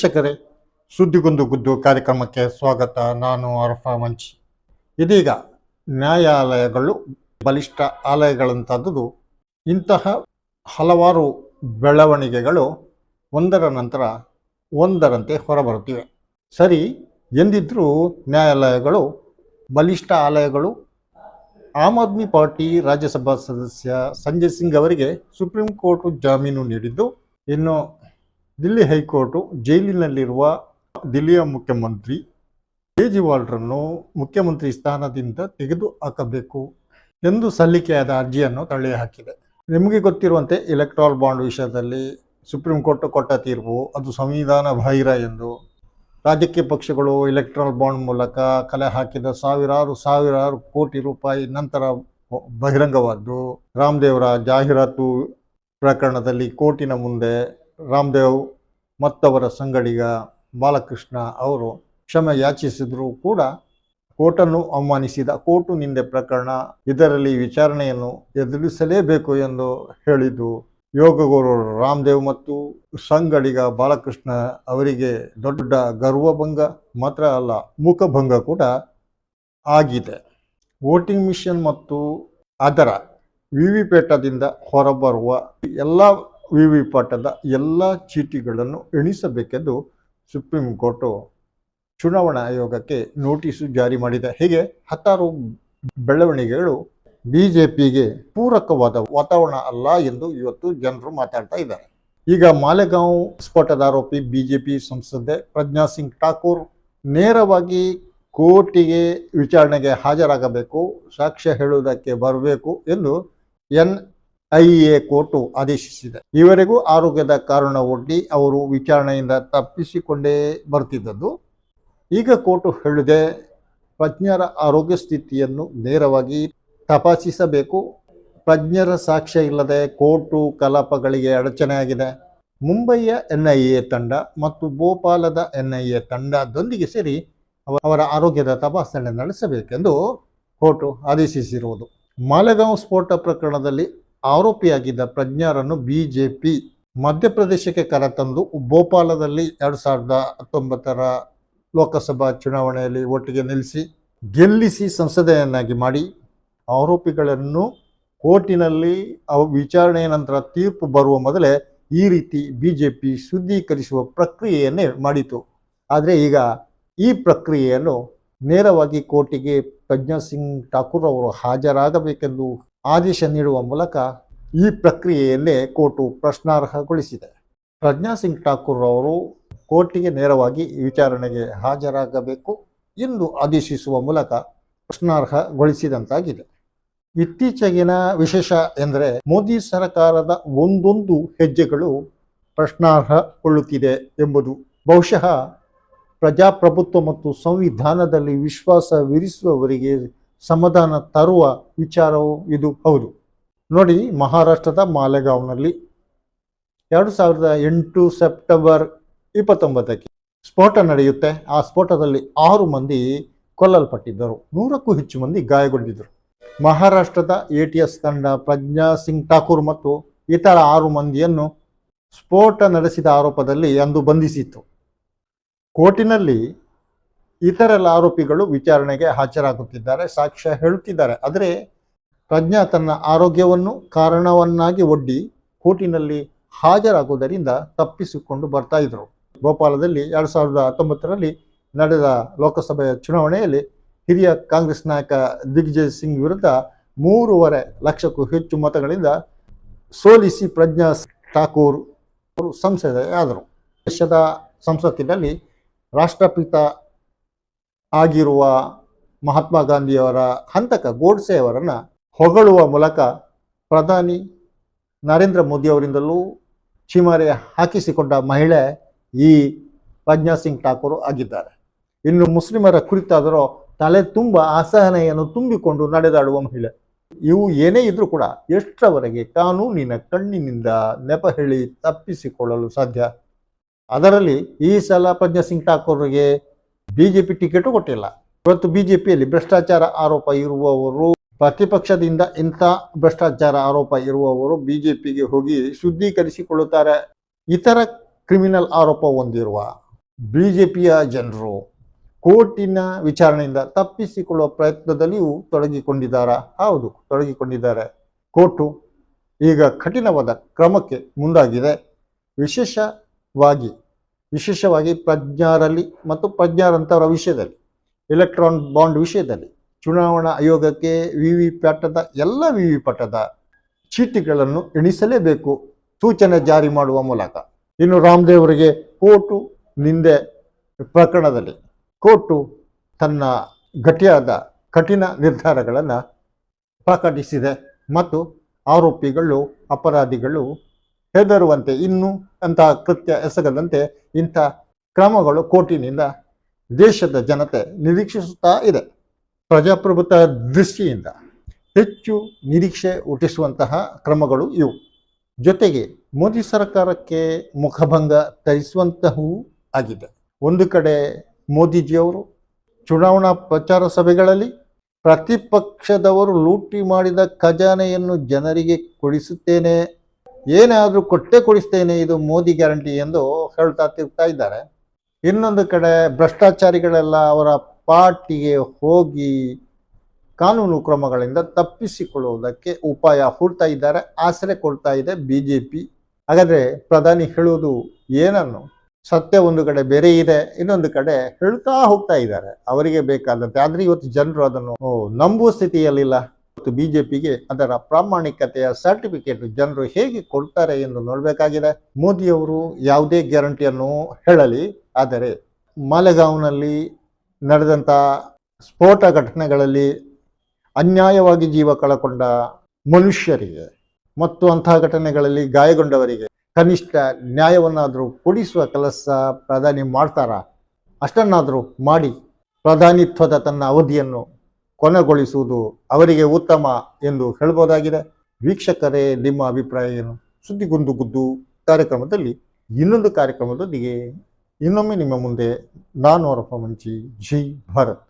ವೀಕ್ಷಕರೇ, ಸುದ್ದಿಗೊಂದು ಗುದ್ದು ಕಾರ್ಯಕ್ರಮಕ್ಕೆ ಸ್ವಾಗತ. ನಾನು ಅರ್ಫಾ ಮಂಚಿ. ಇದೀಗ ನ್ಯಾಯಾಲಯಗಳು ಬಲಿಷ್ಠ ಆಲಯಗಳಂತದ್ದು ಇಂತಹ ಹಲವಾರು ಬೆಳವಣಿಗೆಗಳು ಒಂದರ ನಂತರ ಒಂದರಂತೆ ಹೊರಬರುತ್ತಿವೆ. ಸರಿ, ಎಂದಿದ್ರೂ ನ್ಯಾಯಾಲಯಗಳು, ಬಲಿಷ್ಠ ಆಲಯಗಳು, ಆಮ್ ಆದ್ಮಿ ಪಾರ್ಟಿ ರಾಜ್ಯಸಭಾ ಸದಸ್ಯ ಸಂಜಯ್ ಸಿಂಗ್ ಅವರಿಗೆ ಸುಪ್ರೀಂ ಕೋರ್ಟ್ ಜಾಮೀನು ನೀಡಿದ್ದು, ಇನ್ನು ದಿಲ್ಲಿ ಹೈಕೋರ್ಟು ಜೈಲಿನಲ್ಲಿರುವ ದಿಲ್ಲಿಯ ಮುಖ್ಯಮಂತ್ರಿ ಕೇಜ್ರಿವಾಲ್ರನ್ನು ಮುಖ್ಯಮಂತ್ರಿ ಸ್ಥಾನದಿಂದ ತೆಗೆದು ಹಾಕಬೇಕು ಎಂದು ಸಲ್ಲಿಕೆಯಾದ ಅರ್ಜಿಯನ್ನು ತಳ್ಳಿಹಾಕಿದೆ. ನಿಮಗೆ ಗೊತ್ತಿರುವಂತೆ ಎಲೆಕ್ಟ್ರಾಲ್ ಬಾಂಡ್ ವಿಷಯದಲ್ಲಿ ಸುಪ್ರೀಂ ಕೋರ್ಟ್ ಕೊಟ್ಟ ತೀರ್ಪು ಅದು ಸಂವಿಧಾನ ಬಾಹಿರ ಎಂದು ರಾಜಕೀಯ ಪಕ್ಷಗಳು ಎಲೆಕ್ಟ್ರಾಲ್ ಬಾಂಡ್ ಮೂಲಕ ಕಲೆ ಹಾಕಿದ ಸಾವಿರಾರು ಸಾವಿರಾರು ಕೋಟಿ ರೂಪಾಯಿ ನಂತರ ಬಹಿರಂಗವಾದ್ದು ರಾಮದೇವರ ಜಾಹೀರಾತು ಪ್ರಕರಣದಲ್ಲಿ ಕೋರ್ಟಿನ ಮುಂದೆ ರಾಮದೇವ್ ಮತ್ತವರ ಸಂಗಡಿಗ ಬಾಲಕೃಷ್ಣ ಅವರು ಕ್ಷಮೆ ಯಾಚಿಸಿದರೂ ಕೂಡ ಕೋರ್ಟನ್ನು ಅವಮಾನಿಸಿದ ಕೋರ್ಟು ನಿಂದೆ ಪ್ರಕರಣ ಇದರಲ್ಲಿ ವಿಚಾರಣೆಯನ್ನು ಎದುರಿಸಲೇಬೇಕು ಎಂದು ಹೇಳಿದ್ದು ಯೋಗಗುರು ರಾಮದೇವ್ ಮತ್ತು ಸಂಗಡಿಗ ಬಾಲಕೃಷ್ಣ ಅವರಿಗೆ ದೊಡ್ಡ ಗರ್ವಭಂಗ ಮಾತ್ರ ಅಲ್ಲ, ಮುಖಭಂಗ ಕೂಡ ಆಗಿದೆ. ವೋಟಿಂಗ್ ಮಿಷನ್ ಮತ್ತು ಅದರ ವಿವಿಪ್ಯಾಟದಿಂದ ಹೊರಬರುವ ಎಲ್ಲ ವಿವಿಪ್ಯಾಟದ ಎಲ್ಲ ಚೀಟಿಗಳನ್ನು ಎಣಿಸಬೇಕೆಂದು ಸುಪ್ರೀಂ ಕೋರ್ಟು ಚುನಾವಣಾ ಆಯೋಗಕ್ಕೆ ನೋಟಿಸು ಜಾರಿ ಮಾಡಿದೆ. ಹೀಗೆ ಹತ್ತಾರು ಬೆಳವಣಿಗೆಗಳು ಬಿಜೆಪಿಗೆ ಪೂರಕವಾದ ವಾತಾವರಣ ಅಲ್ಲ ಎಂದು ಇವತ್ತು ಜನರು ಮಾತಾಡ್ತಾ ಇದ್ದಾರೆ. ಈಗ ಮಾಲೆಗಾಂವ್ ಸ್ಫೋಟದ ಆರೋಪಿ ಬಿಜೆಪಿ ಸಂಸದೆ ಪ್ರಜ್ಞಾ ಸಿಂಗ್ ಠಾಕೂರ್ ನೇರವಾಗಿ ಕೋರ್ಟಿಗೆ ವಿಚಾರಣೆಗೆ ಹಾಜರಾಗಬೇಕು, ಸಾಕ್ಷ್ಯ ಹೇಳುವುದಕ್ಕೆ ಬರಬೇಕು ಎಂದು ಎನ್. ಐ ಎ ಕೋರ್ಟು ಆದೇಶಿಸಿದೆ. ಈವರೆಗೂ ಆರೋಗ್ಯದ ಕಾರಣ ಒಡ್ಡಿ ಅವರು ವಿಚಾರಣೆಯಿಂದ ತಪ್ಪಿಸಿಕೊಂಡೇ ಬರ್ತಿದ್ದದ್ದು. ಈಗ ಕೋರ್ಟು ಹೇಳಿದೆ, ಪ್ರಜ್ಞರ ಆರೋಗ್ಯ ಸ್ಥಿತಿಯನ್ನು ನೇರವಾಗಿ ತಪಾಸಿಸಬೇಕು. ಪ್ರಜ್ಞರ ಸಾಕ್ಷ್ಯ ಇಲ್ಲದೆ ಕೋರ್ಟು ಕಲಾಪಗಳಿಗೆ ಅಡಚಣೆಯಾಗಿದೆ ಮುಂಬೈಯ ಎನ್ ಐ ಎ ತಂಡ ಮತ್ತು ಭೋಪಾಲದ ಎನ್ ಐ ಎ ತಂಡದೊಂದಿಗೆ ಸೇರಿ ಅವರ ಆರೋಗ್ಯದ ತಪಾಸಣೆ ನಡೆಸಬೇಕೆಂದು ಕೋರ್ಟು ಆದೇಶಿಸಿರುವುದು. ಮಾಲೆಗಾಂವ್ ಸ್ಫೋಟ ಪ್ರಕರಣದಲ್ಲಿ ಆರೋಪಿಯಾಗಿದ್ದ ಪ್ರಜ್ಞಾರನ್ನು ಬಿಜೆಪಿ ಮಧ್ಯಪ್ರದೇಶಕ್ಕೆ ಕರೆತಂದು ಭೋಪಾಲದಲ್ಲಿ ಎರಡು ಸಾವಿರದ ಹತ್ತೊಂಬತ್ತರ ಲೋಕಸಭಾ ಚುನಾವಣೆಯಲ್ಲಿ ಒಟ್ಟಿಗೆ ನಿಲ್ಲಿಸಿ, ಗೆಲ್ಲಿಸಿ ಸಂಸದೆಯನ್ನಾಗಿ ಮಾಡಿ, ಆರೋಪಿಗಳನ್ನು ಕೋರ್ಟಿನಲ್ಲಿ ವಿಚಾರಣೆಯ ನಂತರ ತೀರ್ಪು ಬರುವ ಮೊದಲೇ ಈ ರೀತಿ ಬಿ ಜೆ ಪಿ ಶುದ್ಧೀಕರಿಸುವ ಪ್ರಕ್ರಿಯೆಯನ್ನೇ ಮಾಡಿತು. ಆದರೆ ಈಗ ಈ ಪ್ರಕ್ರಿಯೆಯನ್ನು ನೇರವಾಗಿ ಕೋರ್ಟಿಗೆ ಪ್ರಜ್ಞಾ ಸಿಂಗ್ ಠಾಕೂರ್ ಅವರು ಹಾಜರಾಗಬೇಕೆಂದು ಆದೇಶ ನೀಡುವ ಮೂಲಕ ಈ ಪ್ರಕ್ರಿಯೆಯಲ್ಲೇ ಕೋರ್ಟು ಪ್ರಶ್ನಾರ್ಹಗೊಳಿಸಿದೆ. ಪ್ರಜ್ಞಾ ಸಿಂಗ್ ಠಾಕೂರ್ ಅವರು ಕೋರ್ಟಿಗೆ ನೇರವಾಗಿ ವಿಚಾರಣೆಗೆ ಹಾಜರಾಗಬೇಕು ಎಂದು ಆದೇಶಿಸುವ ಮೂಲಕ ಪ್ರಶ್ನಾರ್ಹಗೊಳಿಸಿದಂತಾಗಿದೆ. ಇತ್ತೀಚೆಗಿನ ವಿಶೇಷ ಎಂದರೆ ಮೋದಿ ಸರ್ಕಾರದ ಒಂದೊಂದು ಹೆಜ್ಜೆಗಳು ಪ್ರಶ್ನಾರ್ಹಗೊಳ್ಳುತ್ತಿದೆ ಎಂಬುದು. ಬಹುಶಃ ಪ್ರಜಾಪ್ರಭುತ್ವ ಮತ್ತು ಸಂವಿಧಾನದಲ್ಲಿ ವಿಶ್ವಾಸವಿರಿಸುವವರಿಗೆ ಸಮಾಧಾನ ತರುವ ವಿಚಾರವು ಇದು. ಹೌದು. ನೋಡಿ, ಮಹಾರಾಷ್ಟ್ರದ ಮಾಲೆಗಾಂವ್ನಲ್ಲಿ ಎರಡು ಸಾವಿರದ ಎಂಟು ಸೆಪ್ಟೆಂಬರ್ ಇಪ್ಪತ್ತೊಂಬತ್ತಕ್ಕೆ ಸ್ಫೋಟ ನಡೆಯುತ್ತೆ. ಆ ಸ್ಫೋಟದಲ್ಲಿ ಆರು ಮಂದಿ ಕೊಲ್ಲಲ್ಪಟ್ಟಿದ್ದರು. ನೂರಕ್ಕೂ ಹೆಚ್ಚು ಮಂದಿ ಗಾಯಗೊಂಡಿದ್ದರು. ಮಹಾರಾಷ್ಟ್ರದ ಎ ಟಿ ಎಸ್ ತಂಡ ಪ್ರಜ್ಞಾ ಸಿಂಗ್ ಠಾಕೂರ್ ಮತ್ತು ಇತರ ಆರು ಮಂದಿಯನ್ನು ಸ್ಫೋಟ ನಡೆಸಿದ ಆರೋಪದಲ್ಲಿ ಅಂದು ಬಂಧಿಸಿತ್ತು. ಕೋರ್ಟಿನಲ್ಲಿ ಇತರೆಲ್ಲ ಆರೋಪಿಗಳು ವಿಚಾರಣೆಗೆ ಹಾಜರಾಗುತ್ತಿದ್ದಾರೆ, ಸಾಕ್ಷ್ಯ ಹೇಳುತ್ತಿದ್ದಾರೆ. ಆದರೆ ಪ್ರಜ್ಞಾ ತನ್ನ ಆರೋಗ್ಯವನ್ನು ಕಾರಣವನ್ನಾಗಿ ಒಡ್ಡಿ ಕೋರ್ಟಿನಲ್ಲಿ ಹಾಜರಾಗುವುದರಿಂದ ತಪ್ಪಿಸಿಕೊಂಡು ಬರ್ತಾ ಇದ್ರು. ಭೋಪಾಲದಲ್ಲಿ ಎರಡು ಸಾವಿರದ ಹತ್ತೊಂಬತ್ತರಲ್ಲಿ ನಡೆದ ಲೋಕಸಭೆಯ ಚುನಾವಣೆಯಲ್ಲಿ ಹಿರಿಯ ಕಾಂಗ್ರೆಸ್ ನಾಯಕ ದಿಗ್ವಿಜಯ್ ಸಿಂಗ್ ವಿರುದ್ಧ ಮೂರುವರೆ ಲಕ್ಷಕ್ಕೂ ಹೆಚ್ಚು ಮತಗಳಿಂದ ಸೋಲಿಸಿ ಪ್ರಜ್ಞಾ ಠಾಕೂರ್ ಅವರು ಸಂಸದೆಯಾದರು ದೇಶದ ಸಂಸತ್ತಿನಲ್ಲಿ ರಾಷ್ಟ್ರಪಿತ ಆಗಿರುವ ಮಹಾತ್ಮ ಗಾಂಧಿಯವರ ಹಂತಕ ಗೋಡ್ಸೆ ಅವರನ್ನು ಹೊಗಳುವ ಮೂಲಕ ಪ್ರಧಾನಿ ನರೇಂದ್ರ ಮೋದಿ ಅವರಿಂದಲೂ ಚಿಮಾರೆ ಹಾಕಿಸಿಕೊಂಡ ಮಹಿಳೆ ಈ ಪ್ರಜ್ಞಾ ಸಿಂಗ್ ಠಾಕೂರ್ ಆಗಿದ್ದಾರೆ. ಇನ್ನು ಮುಸ್ಲಿಮರ ಕುರಿತಾದರೂ ತಲೆ ತುಂಬ ಅಸಹನೆಯನ್ನು ತುಂಬಿಕೊಂಡು ನಡೆದಾಡುವ ಮಹಿಳೆ. ಇವು ಏನೇ ಇದ್ರೂ ಕೂಡ ಎಷ್ಟರವರೆಗೆ ಕಾನೂನಿನ ಕಣ್ಣಿನಿಂದ ನೆಪ ಹೇಳಿ ತಪ್ಪಿಸಿಕೊಳ್ಳಲು ಸಾಧ್ಯ? ಅದರಲ್ಲಿ ಈ ಸಲ ಪ್ರಜ್ಞಾ ಸಿಂಗ್ ಠಾಕೂರ್ಗೆ ಬಿಜೆಪಿ ಟಿಕೆಟು ಕೊಟ್ಟಿಲ್ಲ. ಇವತ್ತು ಬಿ ಜೆ ಪಿಯಲ್ಲಿ ಭ್ರಷ್ಟಾಚಾರ ಆರೋಪ ಇರುವವರು, ಪ್ರತಿಪಕ್ಷದಿಂದ ಇಂಥ ಭ್ರಷ್ಟಾಚಾರ ಆರೋಪ ಇರುವವರು ಬಿ ಜೆ ಪಿಗೆ ಹೋಗಿ ಶುದ್ಧೀಕರಿಸಿಕೊಳ್ಳುತ್ತಾರೆ. ಇತರ ಕ್ರಿಮಿನಲ್ ಆರೋಪ ಹೊಂದಿರುವ ಬಿ ಜೆ ಪಿಯ ಜನರು ಕೋರ್ಟಿನ ವಿಚಾರಣೆಯಿಂದ ತಪ್ಪಿಸಿಕೊಳ್ಳುವ ಪ್ರಯತ್ನದಲ್ಲಿಯೂ ತೊಡಗಿಕೊಂಡಿದ್ದಾರಾ. ಹೌದು, ತೊಡಗಿಕೊಂಡಿದ್ದಾರೆ. ಕೋರ್ಟು ಈಗ ಕಠಿಣವಾದ ಕ್ರಮಕ್ಕೆ ಮುಂದಾಗಿದೆ. ವಿಶೇಷವಾಗಿ ವಿಶೇಷವಾಗಿ ಪ್ರಜ್ಞಾರಲ್ಲಿ ಮತ್ತು ಪ್ರಜ್ಞಾರಂಥವರ ವಿಷಯದಲ್ಲಿ ಎಲೆಕ್ಟ್ರಾನ್ ಬಾಂಡ್ ವಿಷಯದಲ್ಲಿ, ಚುನಾವಣಾ ಆಯೋಗಕ್ಕೆ ವಿ ವಿ ಪ್ಯಾಟದ ಎಲ್ಲ ವಿ ವಿ ಪ್ಯಾಟದ ಚೀಟಿಗಳನ್ನು ಎಣಿಸಲೇಬೇಕು ಸೂಚನೆ ಜಾರಿ ಮಾಡುವ ಮೂಲಕ. ಇನ್ನು ರಾಮದೇವರಿಗೆ ಕೋರ್ಟು ನಿಂದೆ ಪ್ರಕರಣದಲ್ಲಿ. ಕೋರ್ಟು ತನ್ನ ಗಟ್ಟಿಯಾದ ಕಠಿಣ ನಿರ್ಧಾರಗಳನ್ನು ಪ್ರಕಟಿಸಿದೆ ಮತ್ತು ಆರೋಪಿಗಳು, ಅಪರಾಧಿಗಳು ಹೆದರುವಂತೆ, ಇನ್ನು ಅಂತಹ ಕೃತ್ಯ ಎಸಗದಂತೆ ಇಂಥ ಕ್ರಮಗಳು ಕೋರ್ಟಿನಿಂದ ದೇಶದ ಜನತೆ ನಿರೀಕ್ಷಿಸುತ್ತಾ ಇದೆ. ಪ್ರಜಾಪ್ರಭುತ್ವ ದೃಷ್ಟಿಯಿಂದ ಹೆಚ್ಚು ನಿರೀಕ್ಷೆ ಹುಟ್ಟಿಸುವಂತಹ ಕ್ರಮಗಳು ಇವು. ಜೊತೆಗೆ ಮೋದಿ ಸರ್ಕಾರಕ್ಕೆ ಮುಖಭಂಗ ತರಿಸುವಂತಹವೂ ಆಗಿದೆ. ಒಂದು ಕಡೆ ಮೋದಿಜಿಯವರು ಚುನಾವಣಾ ಪ್ರಚಾರ ಸಭೆಗಳಲ್ಲಿ ಪ್ರತಿಪಕ್ಷದವರು ಲೂಟಿ ಮಾಡಿದ ಖಜಾನೆಯನ್ನು ಜನರಿಗೆ ಕೊಡಿಸುತ್ತೇನೆ ಏನಾದರೂ ಕೊಟ್ಟೆ ಕೊಡಿಸ್ತೇನೆ ಇದು ಮೋದಿ ಗ್ಯಾರಂಟಿ ಎಂದು ಹೇಳ್ತಾ ತಿರ್ತಾ ಇದ್ದಾರೆ. ಇನ್ನೊಂದು ಕಡೆ ಭ್ರಷ್ಟಾಚಾರಿಗಳೆಲ್ಲ ಅವರ ಪಾರ್ಟಿಗೆ ಹೋಗಿ ಕಾನೂನು ಕ್ರಮಗಳಿಂದ ತಪ್ಪಿಸಿಕೊಳ್ಳುವುದಕ್ಕೆ ಉಪಾಯ ಹುಡ್ತಾ ಇದ್ದಾರೆ, ಆಸರೆ ಕೊಡ್ತಾ ಇದೆ ಬಿ ಜೆ ಪಿ ಹಾಗಾದರೆ ಪ್ರಧಾನಿ ಹೇಳುವುದು ಏನನ್ನು? ಸತ್ಯ ಒಂದು ಕಡೆ ಬೇರೆ ಇದೆ, ಇನ್ನೊಂದು ಕಡೆ ಹೇಳ್ತಾ ಹೋಗ್ತಾ ಇದ್ದಾರೆ. ಅವರಿಗೆ ಬೇಕಾದಂತೆ ಆದರೆ ಇವತ್ತು ಜನರು ಅದನ್ನು ನಂಬುವ ಸ್ಥಿತಿಯಲ್ಲಿಲ್ಲ. ಇವತ್ತು ಪಿಗೆ ಅದರ ಪ್ರಾಮಾಣಿಕತೆಯ ಸರ್ಟಿಫಿಕೇಟ್ ಜನರು ಹೇಗೆ ಕೊಡ್ತಾರೆ ಎಂದು ನೋಡಬೇಕಾಗಿದೆ. ಮೋದಿಯವರು ಯಾವುದೇ ಗ್ಯಾರಂಟಿಯನ್ನು ಹೇಳಲಿ, ಆದರೆ ಮಾಲೆಗಾಂವ್ನಲ್ಲಿ ನಡೆದಂಥ ಸ್ಫೋಟ ಘಟನೆಗಳಲ್ಲಿ ಅನ್ಯಾಯವಾಗಿ ಜೀವ ಕಳಕೊಂಡ ಮನುಷ್ಯರಿಗೆ ಮತ್ತು ಅಂತಹ ಘಟನೆಗಳಲ್ಲಿ ಗಾಯಗೊಂಡವರಿಗೆ ಕನಿಷ್ಠ ನ್ಯಾಯವನ್ನಾದರೂ ಕೊಡಿಸುವ ಕೆಲಸ ಪ್ರಧಾನಿ ಮಾಡ್ತಾರಾ? ಅಷ್ಟನ್ನಾದರೂ ಮಾಡಿ ಪ್ರಧಾನಿತ್ವದ ತನ್ನ ಅವಧಿಯನ್ನು ಕೊನೆಗೊಳಿಸುವುದು ಅವರಿಗೆ ಉತ್ತಮ ಎಂದು ಹೇಳ್ಬೋದಾಗಿದೆ. ವೀಕ್ಷಕರೇ, ನಿಮ್ಮ ಅಭಿಪ್ರಾಯ ಏನು? ಸುದ್ದಿಗುಂದು ಗುದ್ದು ಕಾರ್ಯಕ್ರಮದಲ್ಲಿ ಇನ್ನೊಂದು ಕಾರ್ಯಕ್ರಮದೊಂದಿಗೆ ಇನ್ನೊಮ್ಮೆ ನಿಮ್ಮ ಮುಂದೆ ನಾನು ಹೊರಪ ಮಂಚಿ, ಜಿ ಭಾರತ್.